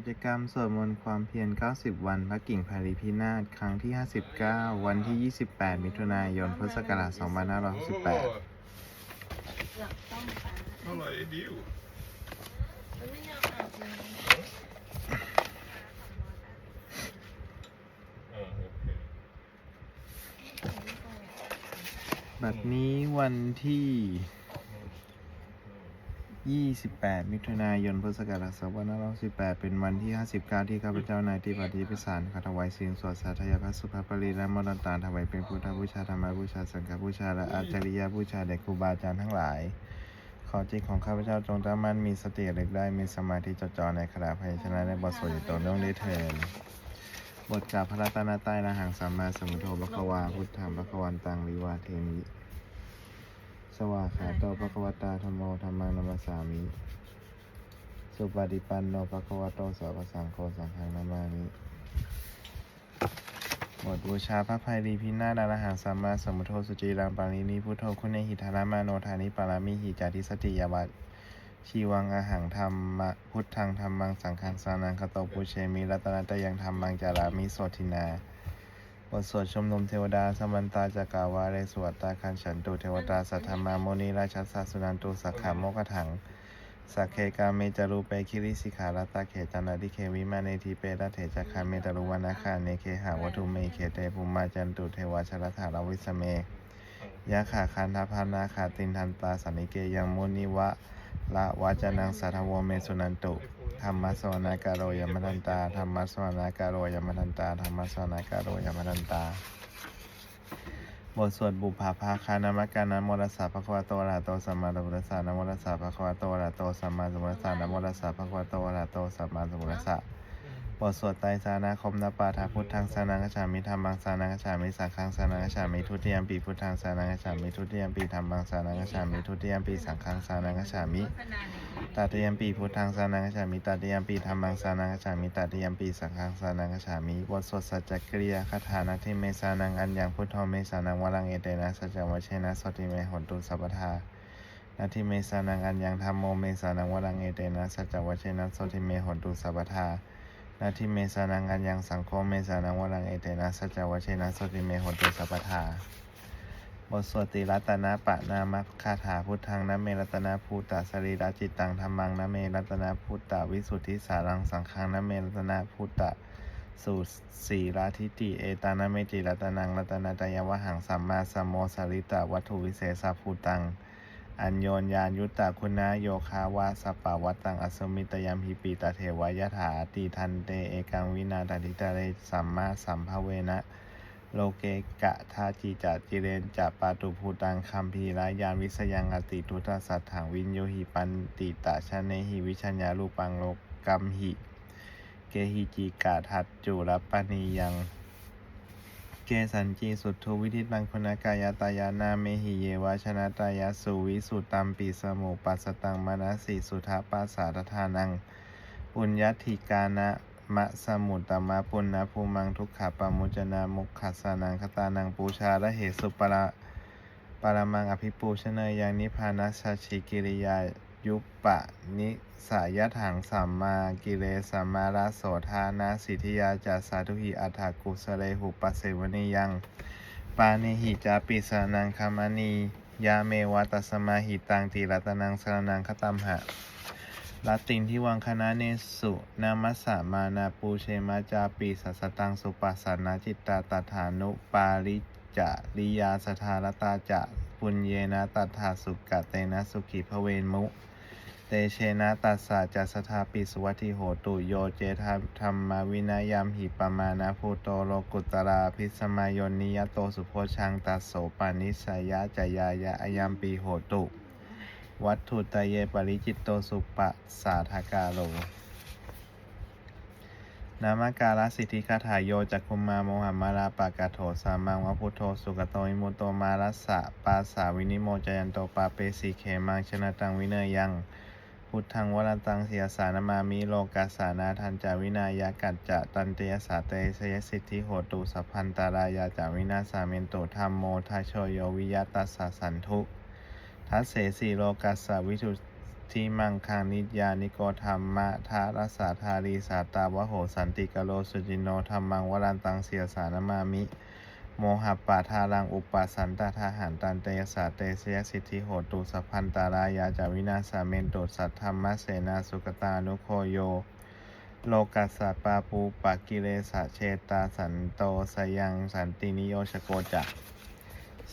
กิจกรรมสวดมนต์ความเพียร 90 วัน พระกิ่งพาริพินาศ ครั้งที่ 59 วันที่ 28 มิถุนายน พุทธศักราช 2568หลับต้องตาเท่าไหร่ดิวมันไม่ยอมอาบน้อ่าโอเคำบัดนี้วันที่ 28 มิถุนายน พุทธศักราช2568เป็นวันที่ 59 ที่ข้าพเจ้านายที่ปฏิพิสารขอถวายสิ่งสวดสาธยายพระสุภาพปรีและมรณตาถวายเป็นพุทธบูชาธรรมบูชา สังฆบูชา และอาจาริยบูชาแด่ครูบาอาจารย์ทั้งหลาย ขอจิตของข้าพเจ้าจงตั้งมั่นมีสติระลึกได้มีสมาธิจดจ่อในขณะพยัญชนะในบทสวดต่อเนื่องได้เถิดบทกล่าวพระรัตนตรัยระหังสัมมาสัมพุทโธพระควาพุทธังพระควันตังวิวาเทมิ สวากขาโตภควตาธรรมโมธรรมังนัมสสามิ สุปฏิปันโนภควโตสาวกสังโฆสังฆังนามามิบทบูชาพระภัยรีพินาศอรหังสัมมาสัมพุทโธสุจีรังปารินีพุทโธคุณเนหิทารามาโนธานิปารามิหิจาติสติยาวัตชีวังอาหังธรรมะพุทธังธรรมังสังฆังสานังคโตปุเชมิรัตนตยังธรรมังจารามิโสทินา บทสวดชมนมเทวดา สมันตาจักาวาเรสวดตาคันฉันตุเทวดา สัทธามาโมนีราชสสสุนันตุสักขามโมกถังสักเคกาเมจารูเปคิริสิขาลตาเขจันนาดิเควิมาเนทีเปรเถจักขาเมตารุวนาคาเนเคหาวัตุเมเคเตภูมาจันตุเทวชรถาลวิสเมยะขาคันทพานาขาตินทันตาสันิเกยังมุนิวะละวาจนังสัทธวเมสุนันตุ ธรรมสวนาการโรยมนันตาธรรมสวนาการโรยมนันตาธรรมสวนาการโรยมนันตา บทสวดบุพาภาคานามการนโมรัสสะภควาโตระโตสัมมาสัมพุทธัสสะนะโมรัสสะภควาโตระโตสัมมาสัมพุทธัสสะนะโมรัสสะภควาโตระโตสัมมาสัมพุทธัสสะ บทสวดไตรสานาคมนปาทาพุทธังสานังกัจฉามิธรรมังสานังกัจฉามิสังฆังสานังกัจฉามิทุติยมปีพุทธังสานังกัจฉามิทุติยมปีธรรมังสานังกัจฉามิทุติยมปีสังฆังสานังกัจฉามิตติยมปีพุทธังสานังกัจฉามิตติยมปีธรรมังสานังกัจฉามิตติยมปีสังฆังสานังกัจฉามิบทสวดสัจจกริยาคาถานาทิเมสานังอัญญังพุทโธเมสานังวรังเอเตนะสัจจวัชเชนะสติเมหนตุสัพพทานาทิเมสานังอัญญังธรรมโมเมสานังวรังเอเตนะสัจจวัชเชนะสติเมหนตุสัพพทา นาทิเมสานังอัญญังสังโฆเมสานังวรังเอเตนะสัจวเชนะสติเมหตุสัพทาบทสวดติรัตนะปะนามัคคาถาพุทธังนะเมรัตนะภูตะสรีระจิตตังธรรมังนะเมรัตนะภูตะวิสุทธิสารังสังฆังนะเมรัตนะภูตะสูตรสีราทิติเอตานะเมจิรัตนังรัตนะตยวหังสัมมาสัมโมสริตะวัตถุวิเศษภูตัง อัญโยนยานยุตตะคุณาโยคาวาสปาวัตตังอสมิตยามหิปีตะเทวายถาติทันเตเอกังวินาตติตะเรสัมมาสัมภเวนะโลเกกะทาจิจัจิเรนจัปาตุภูตังคัมภีรายานวิสยังอติทุตสัตถังวินโยหิปันติตาชะเนหิวิชัญญาลูปังโลกกัมหิ เกหิจิกาทัตจุรปณียัง เกสันจีสุทธุวิธิตังคุณกายตายานาเมหิเยวาชนะตายาสุวิสุตัมปีสมุปัสตังมนัสสิสุทาปาสาทานัง ปุญญติกานะมะสมุตตมะปุณณภูมังทุกขปามุจนามุขขสานังคตานังปูชาละเหสุปะปรมังอภิปูชเนยยังนิพานัสชิกิริยา ยุปปะนิสายถังสัมมากิเลสัมมาราโสธานาสิทธิยาจาสาธุหิอัฏฐกุสเลหุปสเสวนิยัง ปาเนหิจาปิสานังคามานียาเมวัตสมาหิตังติรัตนังสรนังคตัมหะลาตินที่วังคณะเนสุนามัสสามานาปูเชมาจาปีสัสตังสุปัสสนาจิตตาตถานุปาริจาริยาสทารตาจะ ปุญเยนะตัถาสุกะเตนะสุขิภเวนมุ เตเชนะตัสสะจัสทาปิสวัติโหตุโยเจธาธรรมวินายามหิปมานะภูโตโลกุตราพิสมายนิยโตสุโพชังตัสโสปานิสายะจายายะอายามปีโหตุ วัตถุตเยปริจิตโตสุปะสาธากาโล นามการสิทธิคาถาโยจักคุมมาโมหัมมาราปากาโถสามังวะพุทโธสุกโตอิมุโตมารัสสะปาสาวินิโมจยันโตปาเปสีเขมังชนะตังวิเนยยัง พุทธังวรันตังเสียสานามามิโลกาสานาทันจาวินายากัจจะตันเตยสาเตสยสิทธิโหตุสัพพันตารายาจาวินาสาเมนโตธรรมโมทาโชโยวิยตัสสะสันทุทัสเสสีโลกัสสะวิชุ ทิมังคังนิยานิโกธรรมะทารัสาธารีสาตาวโหสันติกโลสุจินโนธรรมังวรันตังเสียสานมามิ โมหัปาทารังอุปปัสสันตทาหันตันเตยสาเตเสยสิทธิโหตุสัพพันตารายาจาวินาสาเมนโตสัทธรรมะเสนาสุกตานุโคโย โลกัสสะปาปูปะกิเลสะเชตาสันโตสยังสันตินิโยชโกจะ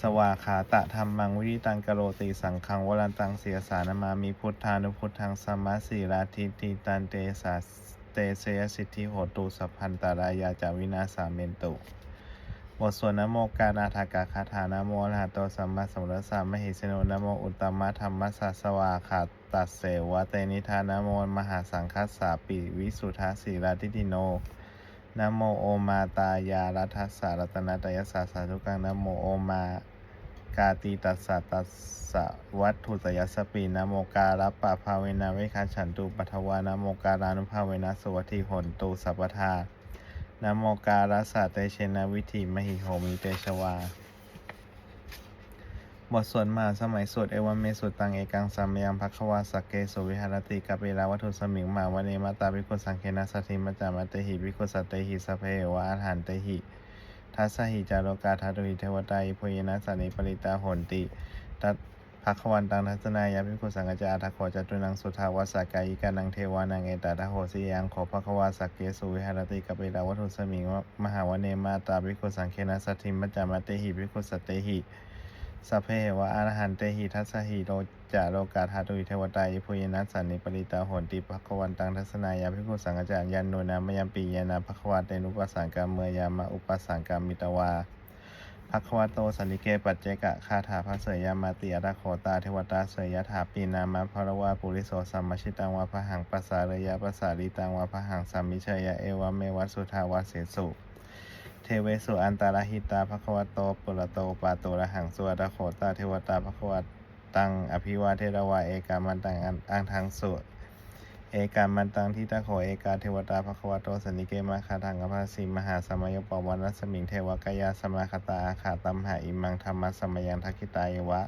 สวาขาตะธรรมังวิริตังกโรติสังคังวรันตังเสียสานามามีพุทธานุพุทธังสมาสีราทิติตันเตสาเตเสยสิทธิโหตุสัพพันตารายาจาวินาสาเมนตุบทสวดนโมกานาทากาคาถานโมระหะโตสัมมาสัมพุทธัสสะมหิสโนนโมอุตตมะธรรมสสสวาขาตัสเสวะเตนิธานโมมหาสังคัสสาปิวิสุทธาสีราทิติโน นะโมโอมาตายารัทสารัตนาตยสาสาธุกังนะโมโอมากาตีตัสสะตัสสะวัตถุตยสสปีนะโมการัปปะภาเวนะเวคาฉันตุปัทวานะโมการานุภาเวนะสุวัติหนตุสัพพทานะโมการัสสะเตเชนะวิธีมหิโหมิเตชวา บทสวดมาสมัยสวดเอวันเมสุตังเอกังสัมมยังภควาสักเกสุวิหารติกาเปลาวัตถุสมิงมาวเนมาตาภิกขุสังเคนะสัทธิมัจามาเตหิภิกขุสัตหิสเพวะอาหันเตหิทัสสหิจารกาทัตุหิเทวตาอิโพยนะสันนิปริตาโหนติตัดภควันตังทัศนายาภิกขุสังกจจาทัคโขจตุนังสุทาวาสกายิกานังเทวานังเอตตาโหสิยังขอภควาสักเกสุวิหารติกาเปลาวัตถุสมิงมหาวเนมาตาภิกขุสังเคนะสัทธิมัจามาเตหิภิกขุสัตเตหิ สัพเพเหวะอรหันเตหิทัสหิโลจะโลกาธาตุหิเทวตายพุยนัสสันนิปริตาโหติภควันตังทัศนายาภิกุสังฆจารยันโนนามยัมปียานาภควาเตนุปัสสังกามเมยามาอุปัสสังกามิตวาภควาโตสันนิเกปัจเจกะคาถาพระเสยยามาติอัตโขตาเทวตาเสยยถาปีนามาภรวาปุริโสสัมมชิตังวาพหังปัสสาระยะปัสสาริตังวาพหังสัมมิเชยะเอวะเมวะสุทาวาเสสุ เทเวสุอันตารหิตาภควโตปุระโตปาโตระหังสวดโขตาเทวตาภควตังอภิวาเทระวาเอกามันตังอันอังทางสุเอกามันตังทิตาโขเอกาเทวตาภควโตสนิเกมาคาทังอภาสีมหาสมัยปวันัสมิงเทวกายาสมาคตาอาขาตัมหาอิมังธรรมะสมยังทักิตายวะ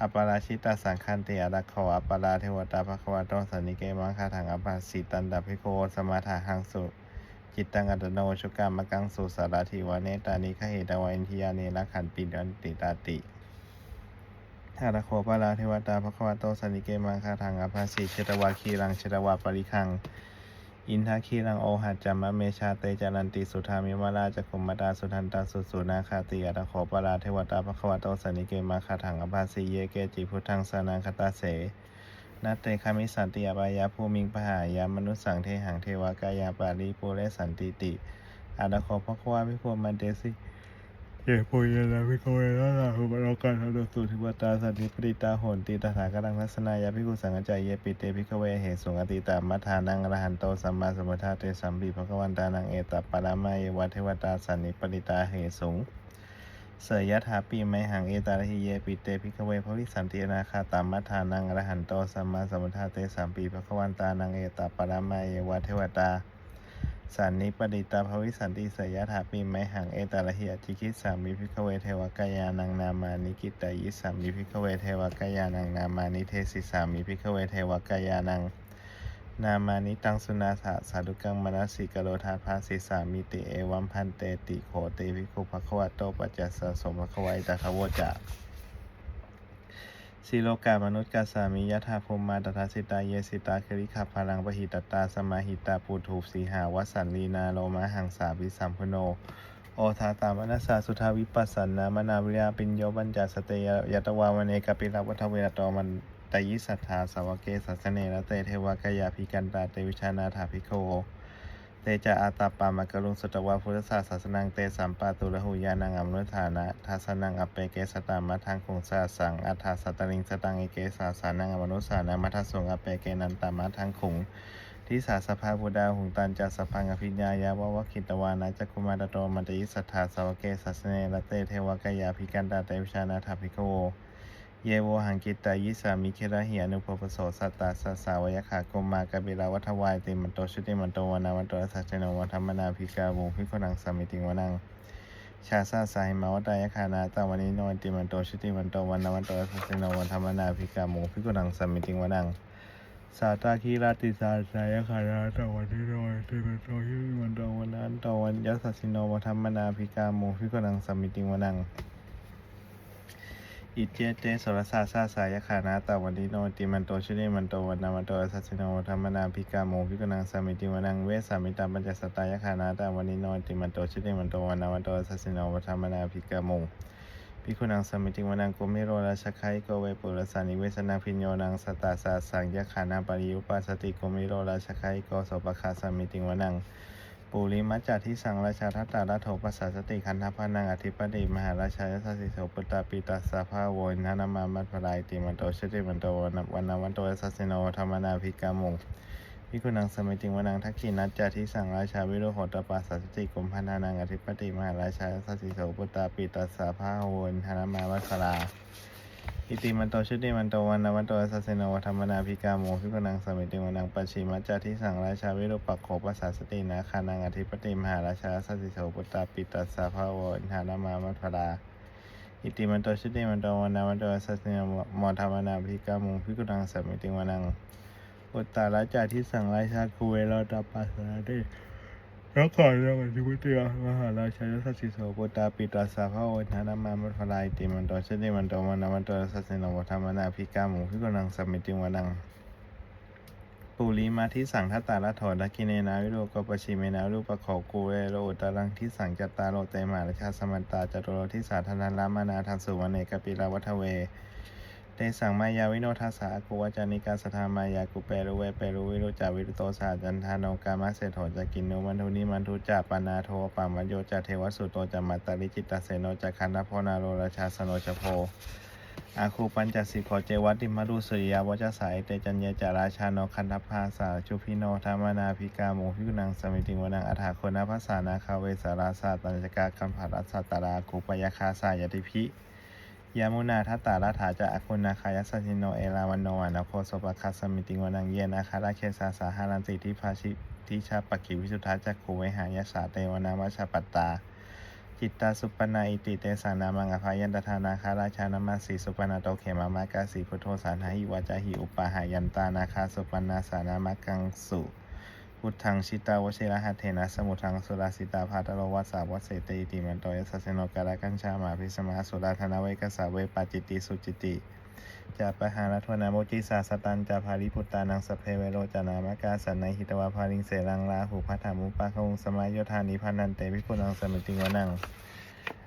อัปปาราชิตาสังคันติอารักขออัปปาราเทวตาภควโตสนิเกมังคาทังอภาสีตันดาภิโกสมาถาหังสุ จิตตังอัตโนชุกามกังสุสาราธิวเนตานิคเหตวาอินทิยาเนละขันปิดันติตาติทาระโคปาราเทวตาภควาโตสันิเกมังคาทังอภาสีเชตวาคีรังเชตวาปริคัง อินทาคีรังโอหัจจามะเมชาเตจารันติสุธามิมาราจคุมมาตาสุทันตาสุสุนาคาติอัตโคปาราเทวตาภควาโตสันนิเกมังคาทังอภาสีเยเกจิพุทธังสานังคตาเส นัตเตคามิสันติยาบายาภูมิงปหายามนุสสังเทหังเทวากายาปาริปุเรสันติติอาดาโคภควาวิโคมันเตสิเยปุยนาวิโคเวนะลาหุบโลกาทโดสุทิวตาสันติปริตาโหนติตถาคตังทัสนายาภิกุสังฆจายเยปิเตภิกเวเหสุงอติตามัทานังอรหันโตสัมมาสัมพุทธาเตสัมปิภควันตานังเอตปารามาเยวเทวตาสันนิปริตาเหสุง เสยยถาปีไมหังเอตาลิเยปิเตพิกเวภวิสันตินาคาตามัทานังอรหันโตสัมมาสัมพุทธาเตสัมปีภควันตานังเอตาปรามาเยวะเทวตาสันนิปดิตาภวิสันติเสยยถาปีไมหังเอตาลหิอจิคิสามิพิกเวเทวกายานังนามานิกิตายิสามิพิกเวเทวกายานังนามานิเทศิสามิพิกเวเทวกายานัง นามานิตังสุนาถาสาธุกังมนัสิกโรธาภาสิสามิติเอวัมพันเตติโขเตวิคุภควะโตปัจจสสะสมภควายตาทโวจะสิโลกามนุษย์กาสามิยะธาภูมิมาตถาสิตาเยสิตาคริขับพลังปหิตตาสมาหิตาปูถูปสีหาวสันลีนาโลมะหังสาวิสัมพุโน โอทาตามนัสสาสุทาวิปัสสันนามนาวิยาปิญโยบัญจสเตยยตวาวเนกปิลวัฏเวรตอมัน ตยิสัทธาสาวเกสัสเนระเตเทวกายาภิกันตาเตวิชานาถาภิโขเตจาอาตาปามะกะลุงสตวาพุทธศาสสนังเตสัมปาตุระหุยานังอัมนุฐานะทัสนังอเปเกสตามัทางคงสาสังอัฏฐาสตริงสตังเอเกสาสานังอมนุสานามัทสงอเปเกนันตามัทางคงทิสาสภาบุดาหุงตันจัสพังอภิญญายาววคิตวานาจักคุมาตโตมันตยิสัทธาสาวเกสัสเนรเตเทวกายาภิกันตาเตวิชานาถาภิกโข เยโวหังกิตายิสามิเคระหิอนุปปโสสัตตาสสาวยขากมมากเบลาวัฏวายติมันโตชุติมันโตวนาวันโตสัจเจโนวัฏมนาภิกาวุภิกขุนังสามิติงวนังชาซาสาหิมาวตายคานาตาวันิโนติมันโตชุติมันโตวันนาวันโตสัจเจโนวัฏมนาภิกามุภิกขุนังสามิติงวนังสาตาคีราติสาสายขาราตะวันที่โรยที่เป็นโรยที่มันโตวันนั้นตวันยัสสิโนวธรรมนาภิกาโมภิกนังสมมิติวนัง อิเจเตสรสาสาสายขานาตะวันนิโนติมันโตชุนิมันโตวันนามันโตสัสสิโนธรรมนาภิกาโมภิกนังสมิติวนังเวสามิตาปัญจสตายขานาตะวันนิโนติมันโตชุนิมันโตวันนามันโตสัสสิโนธรรมนาภิกาโมภิกขุนังสมิติวนังโกเมโรราชคัยโกเวปุรสานิเวสนาพิญโยนังสตาสาสังยขานาปริยุปัสสติโกเมโรราชคัยโกโสปคาสมิติวนัง ปุริมัจจาทิสังราชาทัตตารัโถปัสสาสติคันธพนังอธิปติมหาราชายสัสสิโสปตตาปิตัสสะภาโวนนานามามัตพลายติมันโตชติมันโตวันวันวันโตสัสสิโนธรรมนาภิกามงพิคุนังสมิติวนังทักขินัจจาทิสังราชาวิโรโหตปัสสาสติกุมพันธานังอธิปติมหาราชายสัสสิโสปตตาปิตัสสะภาโวนนานามามัตพลา อิติมันโตชุติมันโตวันนวันโตสัสสิโนธรรมนาภิกาโมภิกนังสมิติวนังปัจฉิมัจจาทิสังราชาวิรุปักโขปัสสาสตินาคานังอธิปติมหาราชาสัสสิโสปุตตาปิตัสสะภาวะหานามามัทราอิติมันโตชุติมันโตวันนวันโตสัสสิโนมธรรมนาภิกาโมภิกนังสมิติวนังปุตตาราชาทิสังราชาคุเวโรตปัสสาติ แล้วก่อนเราอธิปติมหาราชาสัสสิโสปตาปิตัสสะภะโวทานามามัทลายติมันโตชติมันโตมันนามันโตสัสสิโนธรรมนาภิกามุภิกนังสัมมิติวนังปุริมาทิสังทัตตาละโถดักกิเนนาวิโรกปชิเมนารูปะโขกูเรโรอุตรังทิสังจัตตาโรเตมาราชาสมันตาจตุโรทิสาธนารามานาทันสุวเนกปิลาวัฒเว เตสังมายาวิโนทัสสะกุวจานิกาสธามายากุเปรุเวเปรุวิรุจาวิรุโตสาจันทานงกามาเสโถจะกินโนมันทุนิมันทุจาปานาโทปามัญโยจะเทวสุโตจะมัตตริจิตตเสโนจะคันธพนาโรราชาสโนจโพอาคูปัญจสิโขเจวัติมารุสุริยาวจสายเตจัญญจาราชาโนคันธพาสาชุพิโนธรรมนาภิกาโมภิกุนังสมิติวนังอัฐาโคนาภาสานาคาเวสาราสาตัญจกาคัมภารัสตตาราคูปยคาสายติพิ ยามุนาทัตตาลาถาจะอคุณนาคายสัสินโนเอราวันโนวานโคสปคัสสมิติงวนังเยนาคาราเคสาสาหารันติทิภาชิทิชาปกิวิสุทธาจักขูเวหายาสาเตวนามัชปัตตา จิตตาสุปนาอิติเตสานามังอภายันตทานาคาราชานามาสีสุปนาโตเขมามากาสีพุทโธสานหิวาจาหิอุปาหายันตานาคาสุปนาสานามกังสุ พุทธังชิตาวชิระหัตเถนะสมุทังสุราสิตาภาตโรวัสสาวัสเสตอิติมันโตยสัสสโนกาลกัญชามาพิสมาสุราธนาเวกสาเวปาจิตติสุจิติจาปะหารทวนาโมจิสาสตันจาภาริพุตตานังสเพเวโรจานามกาสันในหิตวาภาริงเสรังลาหูพัทธามุปะคงสมัยโยธานิพันันเตวิปุนังสมิติงวนัง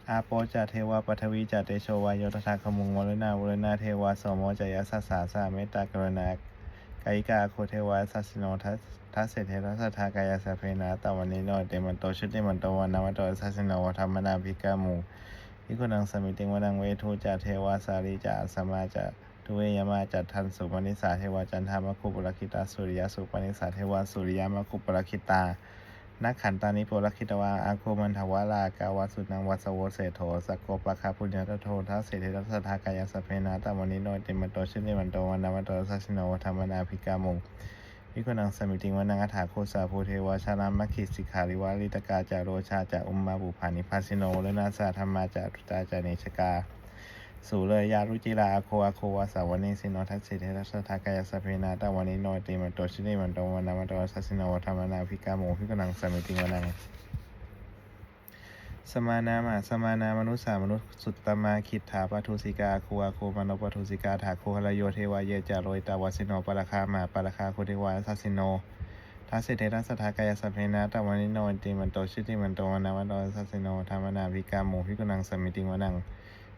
อาโปจาเทวาปทวีจาเตโชวายโยตถาคมุงวรณาวรณาเทวาสมโมจยสัสสาสาเมตตากรุณากายิกาโคเทวาสัสโนทัส ทัสเสเทระสัทธากายาสพเพนาตวันนิโนเตมันโตชุติมันโตวันนามันโตสัสสิโนธรรมนาภิกามูพิคุนังสมิติงวนังเวทูจาเทวาสารีจาสมาจาทุเวยมาจัตทันสุปนิสาเทวาจันทามคุปรคิตาสุริยสุปนิสาเทวาสุริยมคุปรคิตานักขันตานิโปรคิตวาอาโคมันทวาลากาวสุนังวัสโวเสโถสกโกปะคาปุญญาตโททัสเสเทระสัทธากายาสเพนาตวันนิโนเตมันโตชุติมันโตวันนามันโตสัสสิโนธรรมนาภิกามุ พิคุนังสมิติงวนังอัฏฐาโคสาภูเทวาชารามัคคิสิกขาริวาลิตกาจาโรชาจาอุมมาบุพานิพาสิโนเลนาสาธรรมาจารุตาจาเนชกา สูเลยยารุจิราอาโคอาโควาสาวนิสิโนทัสสิเทรัสทากายสพเพนาตาวันนิโนติมันโตชินิมันโตวันนามันโตสัสสิโนธรรมนาภิกาโมพิคุนังสมิติงวนัง สมานามาสมานามนุษย์สามนุษย์สุตตมาคิดถาปทุสิกาคูอาโคมานปทุสิกาถาโคหรโยเทวาเยจารยตาวสิโนปราคามาปราคาโคเทวาสัสสิโนทัสสิเทระสทากายาสพเพนาตวันิโนติมันโตชิติมันโตวนาวันโตสัสสิโนธรรมนาภิกาโมภิกุนังสมิติวนัง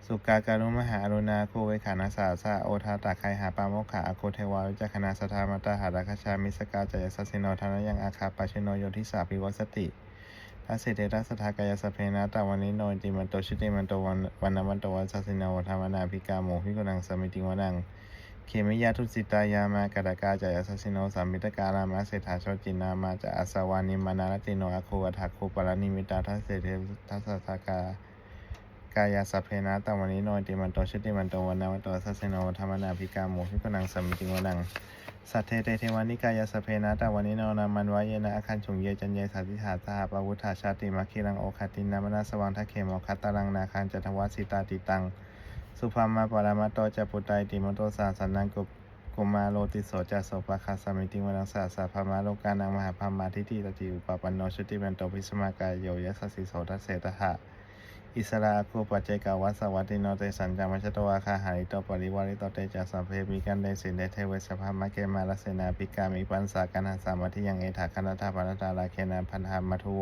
สุกาการุมหาอรุณาโคเวขานาสาสะโอทาตาไคหาปาโมกขาอโคเทวาวิจักขณาสทามาตาหาราคชามิสกาจายสัสิโนธนยังอาคาปาชโนโยทิสาภิวัสติ ทัสเสเทระสทากายสเพนะตาวันนิโนติมันโตชิติมันโตวันวันนวันโตวันสัสินาวัฏมนาภิกาโมภิกุนังสมิติวนังเขมิยาทุสิตายามากาดากาจายสัสสิโนสัมมิตการามาเศรษฐาโชจินามาจะอาสวานิมานารติโนอาโควัฏาโคปรานิมิตาทัสเสเททัสสทากากายาสพเพนะตาวันนิโนติมันโตชิติมันโตวันนวันโตสัสสิโนวัฏมนาภิกาโมภิกุนังสมิติวนัง สัทเทเตเทวานิกายสเพนะตาวันนิโนนามันวายเยนะอาคันฉุงเยจันเยสัติหาสหปวุฒาชาติมัคคิรังโอคตินนามนาสวังทะเขมอคัตตารังนาคันจัตวาสิตาติตัง สุภามาปรามาโตจะปุตตาอิติมโตสาสันนังกุปกุมาโลติโสจัสโสปะคาสมิติวนังสาสะพามาโลกานังมหาพามาทิฏฐิตติอุปปันโนชุติเป็นโตพิสมากายโยยัสสสิโสทัสเสตหะ อิสระโคปัจเจกาวัสวัติโนเตสัญจามัชตวาคาหาริโตปริวาริโตเตจัสสัพเพมิกันเดสินเดเทเวสภามะเกมาลเสนาปิกามิปันสากันหาสามัทิยังเอถาคณทาปนตาลาเคนาพันธามัทุโว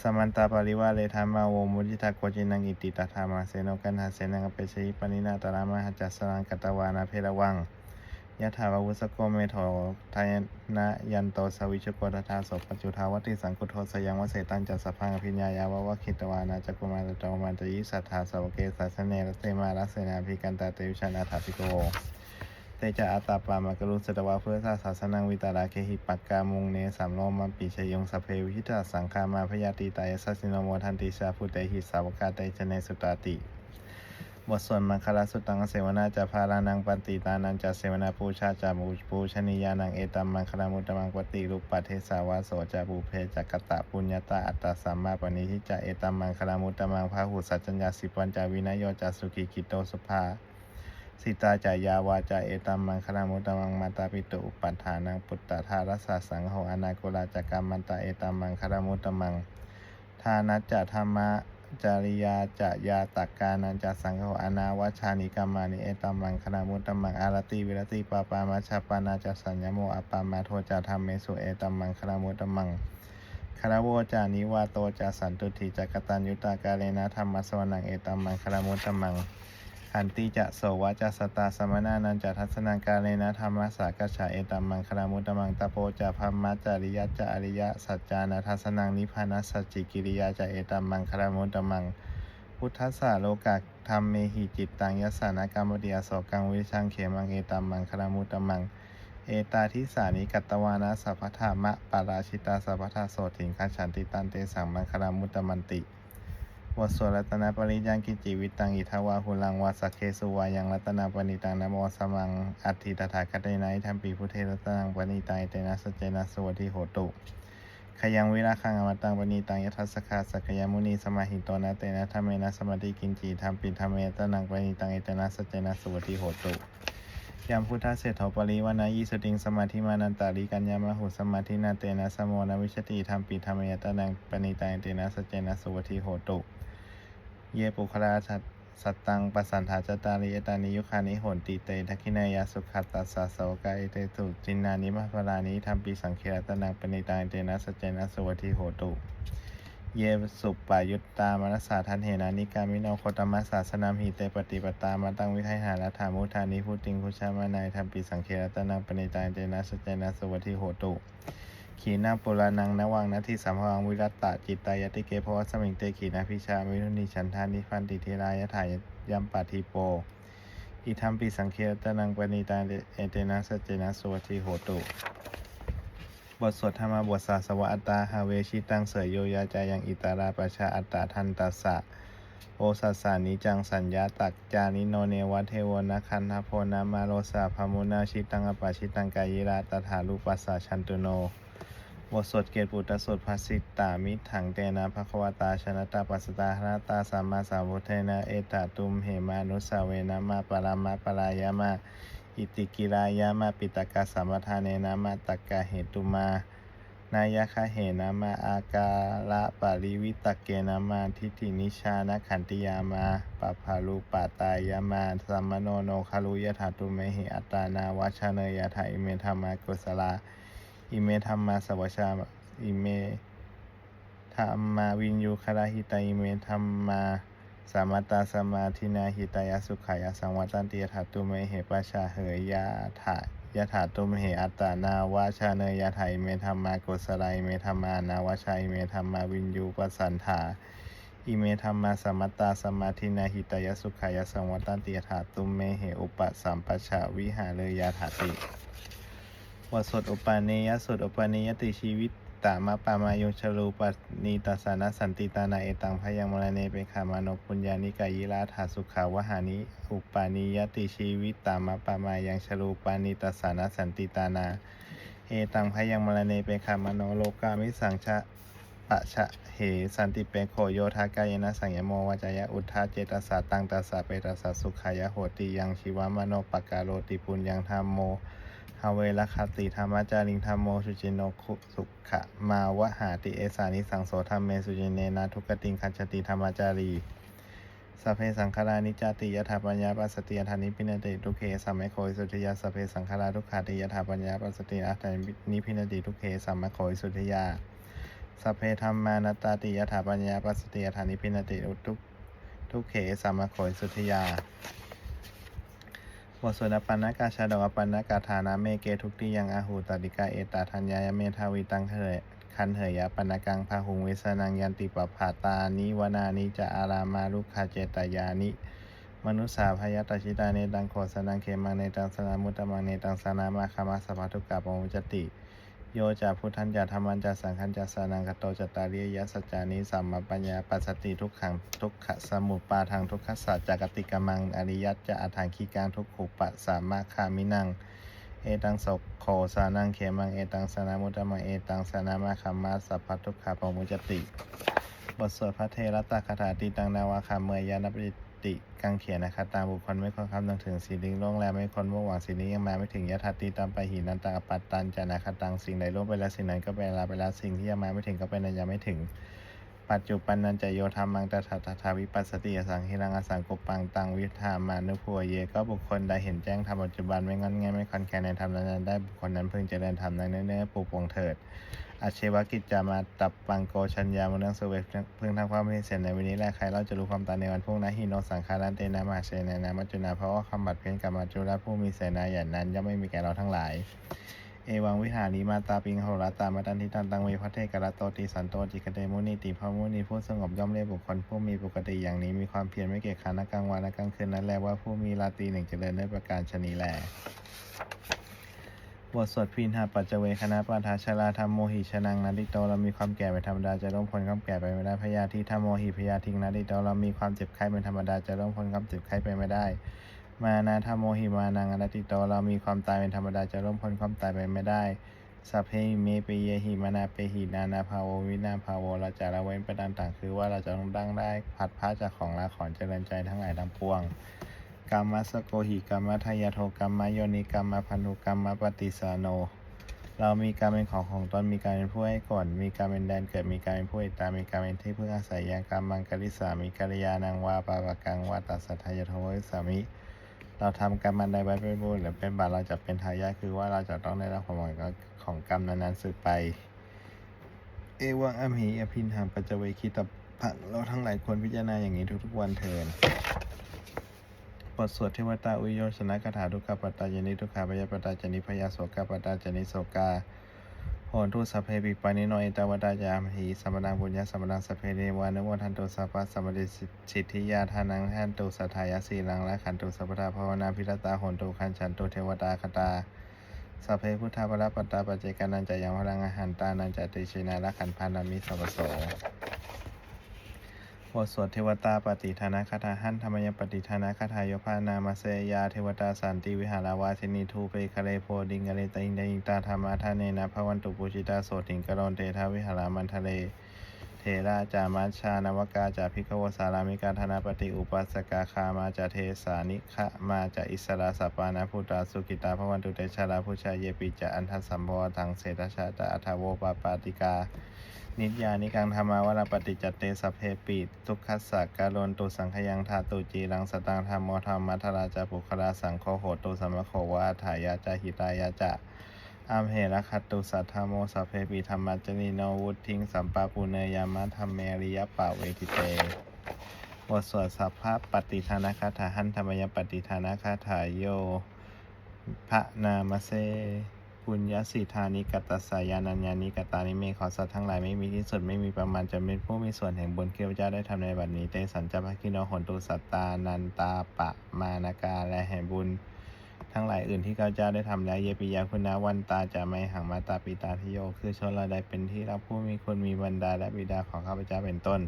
สมันตาปริวาเลธรรมาโวมุจิตาโกจินังอิติตถามาเสโนกันหาเสนังเปชยิปนินาตารามหจัสรังกัตตวานาเพระวัง ยะถาวาวุสโกเมโททายนะยันโตสวิชโกตถาโสปัจจุทาวัติสังกุโทสยังวเสตันจัสสะพังอภิญญายาวะวะคิตวานาจักุมารตโตมันตยิสัทธาสวเกสัสเนรเตมารัสเสนาภิกันตาเตวิชนาถาภิโกเตจะอัตตาปามากรุสตวะเพื่อศาสนังวิตาราเคหิปักกามุงเนสามโลมัมปิชยงสเพวิหิตาสังฆามาพยาติตายสัสสิโนโมทันติสาพุเตหิสาวกาเตชเนสุตาติ บทสวดมังคลสุตังเสวนาจะพารานังปันติตานังจะเสวนาปูชาจะมูปูชนียานังเอตัมมังคลามุตตมังปฏิรูปปัเทสาวาโสจะบูเพจักตะปุญญาตาอัตตาสัมมาปณิทิจะเอตัมมังคลามุตตมังพาหุสัจจัญญาสิปัญจาวินโยจะสุขีกิโตสุภาสิตาจายาวาจาเอตัมมังคลามุตตมังมาตาปิตุอุปัฏฐานังปุตตะทารัสสังโฆอนาโกลาจกรรมมันตาเอตัมมังคลามุตตมังทานัจจะธรรมะ จริยาจะยาตักกานันจะสังโฆอนาวชานิกามานิเอตัมมังคณามุตตมังอารติวิรติปาปามาชาปานาจะสัญญโมอปามาโทจะธรรมเมสุเอตัมมังคณามุตตมังคณาโวจานิวาโตจะสันตุถิจักตันยุตากาเลนะธรรมสวนังเอตัมมังคณามุตตมัง ขันติจะโสวะจะสตาสมนานันจะทัศนังกาเลนะธรรมสากัจฉาเอตัมมังคลามุตตมังตะโปจะพัมมัจจริยัจะอริยะสัจจานาทัศนังนิพพานัสสจจิกิริยาจะเอตัมมังคลามุตตมัง พุทธัสสะโลกะธรรมเมหิจิตตังยสานากรรมติยโสกังวิชังเขมังเอตัมมังคลามุตตมังเอตาทิสานิกัตตวานะสัพพธามะปาราชิตาสัพพทาโสถิงคัจฉันติตันเตสังมังคลามุตตมันติ บทสวรัตนปริยังกิจิวิตังอิทาวาหุลังวาสักเคสุวายังรัตนาปณิตังนโมสมังอัตถิตถาคตนัยธรรมปีพุทเทรัตนังปณิตังเตนะสเจนะสวัสดิโหตุขยังวิราคังอมตังปณิตังยทัสสคาสักยมุนีสมาหิโตนะเตนะธรรมเมนะสมาธิกินจีธรรมปิธรรมเมตนังปณิตังเอเตนะสเจนะสวัสดิโหตุยามพุทธเศรษฐปริวานายิสติงสมาธิมานันตาริกัญญามหุสมาธินาเตนะสมโนวิชติธรรมปิธรรมเมตนังปณิตังเอเตนะสเจนะสวัสดิโหตุ เยปุคลาสัตสัตตังปสันธาจตาริยตานิยุคานิโหนติเตทักขินายาสุขัตตัสสะโสกายเตตุจินนานิมาภลานิธรรมปีสังเครตนังปณิตังเตนะสเจนะสวัสดิโหตุ เยสุปปายุตตามนัสสาทันเหนานิกามิโนโคตมัสสาสนามหิเตปฏิปตามาตังวิไทหารัฐามุทานิพุติงคุชามานายธรรมปีสังเครตนังปณิตังเตนะสเจนะสวัสดิโหตุ ขีนาปุรานังนวังนาทิสัมภวังวิรัตตจิตตายติเกภวสมิงเตขีนาพิชามิรุณีฉันทานิฟันติเทรายถายยัมปาทิโป อิทัมปิสังเคตนังปณิตาเอเตนะสเจนะสวัสดิโหตุ บทสวดธรรมบทสาสวะอัตตาฮาเวชิตังเสยโยยาจายังอิตาราปชาอัตตาทันตัสสะโอสัสสานิจังสัญญาตักจานิโนเนวัเทวนะคันทโพนามาโรสาพมุนาชิตังอปาชิตังกายิราตถาลุปัสสะชันตุโน บทสวดเกตปุตตสวดภาสิตามิถังเตนะภควตาชนะตาปัสตาหนาตาสัมมาสัมพุทเทนะเอตตุมเหมานุสาเวนะมาปรามะปรายามาอิติกิรายามาปิตกาสัมปทานเนนะมาตักกะเหตุมานายคะเหนะมาอากาละปาริวิตเกนะมาทิฏินิชานะขันติยามาปะภาลุปาตายามาสัมมโนโนคารุยถาตุเมหิอัตานาวัชเนยถาอิเมธรรมากุสลา อิเมธรรมาสวชาอิเมธรรมาวินยูคราหิตาอิเมธรรมาสามัตตาสมาธินาหิตายสุขายาสังวัตันติยถาตุเมเหปัชชาเหยยาถายถาตุมเหอัตตานาวาชาเนยยถาอิเมธรรมากุสลาอิเมธรรมานาวชาอิเมธรรมาวินยูปสันถาอิเมธรรมาสมัตตาสมาธินาหิตายสุขายาสังวัตันติยถาตุมเมเหอุปสัมปชาวิหาเลยยาถาติ บทสดอุปาเนยสดอุปาเนยติชีวิตตามะปามายงชรูปนีตัสานะสันติตานาเอตังพยังมรเนเป็นขามานปุญญานิกายิราถาสุขาวหานิอุปานิยติชีวิตตามะปามายังชรูปานิตัสานะสันติตานา เอตังพยังมรเนเป็นขามานโลกามิสังชะปะชะเหสันติเปโคโยทากายนะสังยโมวจายะอุทธาเจตสาตังตัสสะเปตสสะสุขายะโหติยังชีวามโนปกาโรติปุญญังธรรมโม ฮาเวลคติธรรมจาริงธรรมโมสุจินโนคุสุขะมาวหาติเอสานิสังโสธรรมเมสุจินเนนะทุกติงคัจติธรรมจารีสัพเพสังขารานิจติยถาปัญญาปัสสติยถานิพินาติทุกเขสัมมโคสุทธิยาสัพเพสังขาราทุกขาติยถาปัญญาปัสสติอัตถานิพินาติทุกเขสัมมโคสุทธิยาสัพเพธรรมานตตาติยถาปัญญาปัสสติยถานิพินาติทุทุกเขสัมมโคสุทธิยา วสุดปันนกาชาดกปันนกาฐานะเมเกทุกติยังอาหูตติกาเอตาทัญญายเมทาวิตังเถยคันเหยปนกังพาหุงเวสนังยันติปภาตานิวนานิจะอารามาลุคาเจตายานิ มนุสสาพยตชิตาเนตังโคสนังเขมังเนตังสนามุตตมังเนตังสนามาคามาสภาทุกกาปมุจติ โยจะพุทธันจะธรรมันจะสังขันจะสานังกตโตจตาริยยสัจจานิสัมมาปัญญาปัสสติทุกขังทุกขสมุปปาทางทุกขสัจจกติกมังอริยัตจะอัฏฐานคีการทุกขุปะสามาคามินัง เอตังสกโขสานังเขมังเอตังสนามุตมังเอตังสนามาคัมมาสัพพทุกขาปมุจติ บทสวดพระเทระตาคาถาติตังนาวาคาเมยยานปริ ติกังเขียนนะคะตามบุคคลไม่ควรคำนึงถึงสีลิงล่วงแล้วไม่ควรมุ่งหวังสิ่งนี้ยังมาไม่ถึงยถาติตามไปหินันตาปัตตันจานาคตังสิ่งใดล่วงไปแล้วสิ่งนั้นก็เป็นลาไปแล้วสิ่งที่ยังมาไม่ถึงก็เป็นอันยังไม่ถึง ปัจจุปันนันจะโยธามังตถาตถาวิปัสสติอสังหิรังอสังกุปังตังวิธามานุพัวเยก็บุคคลใดเห็นแจ้งธรรมปัจจุบันไม่งอนแงไม่คอนแคลนในธรรมนั้นได้บุคคลนั้นพึงเจริญธรรมนั้นเนื้อปูปวงเถิด อาชวกิจจามาตับปังโกชัญญามุนังสเวทพึงทำความเพียรเสร็จในวันนี้แหละใครเราจะรู้ความตายในวันพรุ่งนี้หิโนสังคารันเตนะมาเชนนามัจจุนาเพราะว่าคำบัดเพี้ยนกับมัจจุราผู้มีเสนาอย่างนั้นย่อมไม่มีแก่เราทั้งหลาย เอวังวิหารีมาตาปิงโหราตามาตันทิตันตังเวพระเทกระโตติสันโตจิกเตมุนิติพระมุนีผู้สงบย่อมเรียกบุคคลผู้มีปกติอย่างนี้มีความเพียรไม่เกียจค้านกลางวันกลางคืนนั้นแลว่าผู้มีราตรีหนึ่งเจริญด้วยประการชนีแล บทสวดพินหาปัจเจเวคณะปาทาชลาธรรมโมหิชนังนาดิโตเรามีความแก่เป็นธรรมดาจะร่วมพ้นความแก่ไปไม่ได้พยาธิธรรมโมหิพยาธิงนาดิโตเรามีความเจ็บไข้เป็นธรรมดาจะร่วมพ้นความเจ็บไข้ไปไม่ได้ มานาธรรมโมหิมานังอนัตติโตเรามีความตายเป็นธรรมดาจะร่วมพ้นความตายไปไม่ได้สัพเพเมเปเยหิมานาเปหินานาภาโววินาภาโวเราจะละเว้นประการต่างคือว่าเราจะต้องดั้งได้พัดพาจากของละขอนเจริญใจทั้งหลายทั้งปวง กรรมสโกหิกรรมทายาโทกรรมโยนิกรรมพันธุกรรมปฏิสาโน เรามีการเป็นของของตนมีการเป็นผู้ให้ก่อน มีการเป็นแดนเกิดมีการเป็นผู้ติตามมีการเป็นที่พึ่งอาศัยยังกรรมังกริสามีกัลยาณังวาปาปกังวาตัสทายาโทวิสามิ เราทำกรรมอันใดไว้เป็นบุญหรือเป็นบาปเราจะเป็นทายาทคือว่าเราจะต้องได้รับผลของกรรมนั้นๆสืบไป เอวังอมหิอภินหามปัจจเวคิตพังเราทั้งหลายควรพิจารณาอย่างนี้ทุกๆวันเถิด บทสวดเทวตาอุโยชนะคาถาทุกขปัตาจนิทุกขาปยปตาจนิพยาโสกาปตาจนิโสกาโหนทุสัพเพปิปานิโนเอตาวตายามหีสัมปนังบุญญาสัมปนังสัพเพเนวานุโมทันตุสัพพะสัมปติสิทธิยาทานังทันตุสัทธายาสีลังและขันตุสัพพทาภาวนาพิรตาโหนตุขันฉันตุเทวตาคตาสัพเพพุทธาปรปัตตาปัจเจกานันจะยังพลังอาหารตานันจะติชินาละขันพานามิสัพพโส บทสวดเทวตาปฏิทานาคาถาหันธรรมยปฏิทานาคาถายพานามาเสยาเทวตาสันติวิหาราวาสินีทูเปคะเลโพดิงกะเลตอินเดอิงตาธรรมาทาเนนะพระวันตุปุชิตาโสติงกะรนเตทาวิหารามันทะเลเทราจามัชชานวกาจาพิกวสารามิกาธนาปฏิอุปัสกาคามาจาเทสานิคะมาจาอิสราสปานาพุตาสุกิตาพระวันตุเตชาลาพุชายเยปิจะอันทัสสัมภวทังเศรษฐชาตาอัทโวปาปาติกา นิจยานิกังธรรมาวรปฏิจจเตสัพเพปิทุกขัสสะการนตุสังขยังธาตุจีรังสตังธรรมโมธรรมัทราจาปุคลาสังโฆโหตุสมโควาถายาจาหิตายาจะอัมเหระคัตตุสัทธโมสัพเพปิธรรมจจนิโนวุทิงสัมปาปุเนยามะธรรมเมริยปะเวทิเตบทสวดสัพพะปฏิทานาคาถาหันธรรมยปฏิทานาคาถาโยพระนามเส ปุญญสิทานิกัตตสายานัญญานิกตานิเมขอสัตว์ทั้งหลายไม่มีที่สุดไม่มีประมาณจะเป็นผู้มีส่วนแห่งบุญเกี่ยวเจ้าได้ทำในบัดนี้เตสัญจภคิโนหนตุสัตตานันตาปะมานากาและแห่งบุญ ทั้งหลายอื่นที่ข้าเจ้าได้ทำแล้วเยปิยาคุณาวันตาจะไม่หังมาตาปิตาทิโยคือชนเราใดเป็นที่รับผู้มีคนมีบรรดาและบิดาของข้าพเจ้าเป็นต้น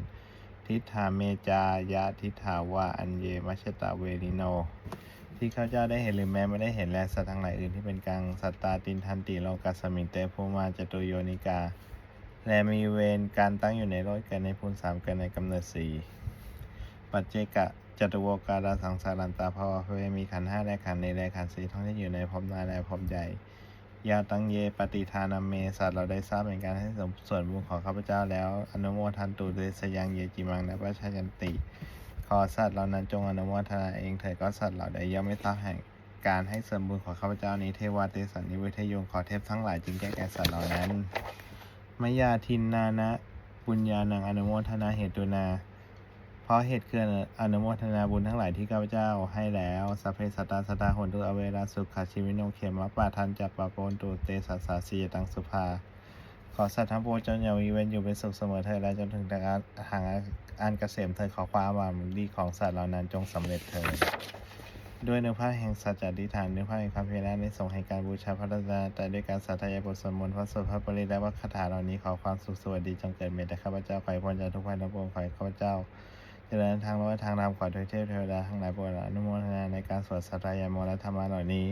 ทิฏฐาเมจายะทิฏฐาวาอันเยมัชตาเวริโน ที่ข้าพเจ้าได้เห็นหรือแม้ไม่ได้เห็นและสัตว์ทั้งหลายอื่นที่เป็นกลางสัตตาตินทันติโลกัสมิงเตภูมาจตุโยนิกา และมีเวรการตั้งอยู่ในโลกเกิดในภูมิสามเกิดในกำเนิดสี่ปัจเจกะจตุโวกาลาสังสารันตาภาวะเพเวมีขันห้าและขันในและขันสี่ท่องที่อยู่ในภพน้อยและภพใหญ่ยาตังเยปฏิทานาเมสัตว์เราได้ทราบเป็นการให้ส่วนบุญของข้าพเจ้าแล้ว อนุโมทันตุเดสยังเยจิมังนะประชายันติ ขอสัตว์เหล่านั้นจงอนุโมทนาเองเถิดก็สัตว์เหล่าใดย่อมไม่ทราบแห่งการให้ส่วนบุญของข้าพเจ้านี้เทวาเตสันนิเวทยงขอเทพทั้งหลายจึงแก่แก่สัตว์เหล่านั้นมยาทินนานะบุญญาณังอนุโมทนาเหตุนา เพราะเหตุคืออนุโมทนาบุญทั้งหลายที่ข้าพเจ้าให้แล้วสัพเพสัตตาสตตาหนตุอเวราสุขชีวิโนเขมะปาทันจัปปะโปนตุเตสัสสาสีตังสุภา ขอสัตว์ทั้งปวงจงอย่ามีเว้นอยู่เป็นสุขเสมอเถิดและจนถึงแต่การหางอันเกษมเถิดขอความหวังดีของสัตว์เหล่านั้นจงสำเร็จเถิดด้วยเนื้อผ้าแห่งสัจจะดิฐานเนื้อผ้าแห่งความเพียรและในสงฆ์แห่งการบูชาพระรัตนตรัยด้วยการสาธยายบทสวดมนต์พระสวดพระปริและวัคคาถาเหล่านี้ขอความสุขสวัสดีจงเกิดเมตตาข้าพเจ้าขอให้พ้นจากทุกภัยทั้งปวงขอให้ข้าพเจ้าเจริญทางโลกและทางธรรมขอโดยเทพเทวดาทั้งหลายโปรดอนุโมทนาในการสวดสัตยามและธรรมะเหล่านี้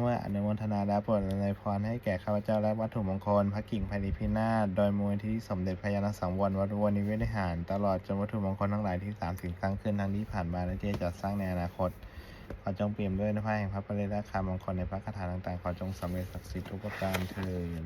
เมื่ออนุโมทนาแล้วโปรดในพรให้แก่ข้าพเจ้าและวัตถุมงคล พระกิ่งไพริพินาศโดยมูลที่สมเด็จพระยาณสังวรวัดวนิเวศวิหาร ตลอดจนวัตถุมงคลทั้งหลายที่สามสิบครั้งขึ้นทั้งที่ผ่านมาและที่จะสร้างในอนาคต ขอจงเปี่ยมด้วยพระแห่งพระปริและคามงคลในพระคาถาต่างๆ ขอจงสำเร็จศักดิ์สิทธิ์ทุกประการเถิด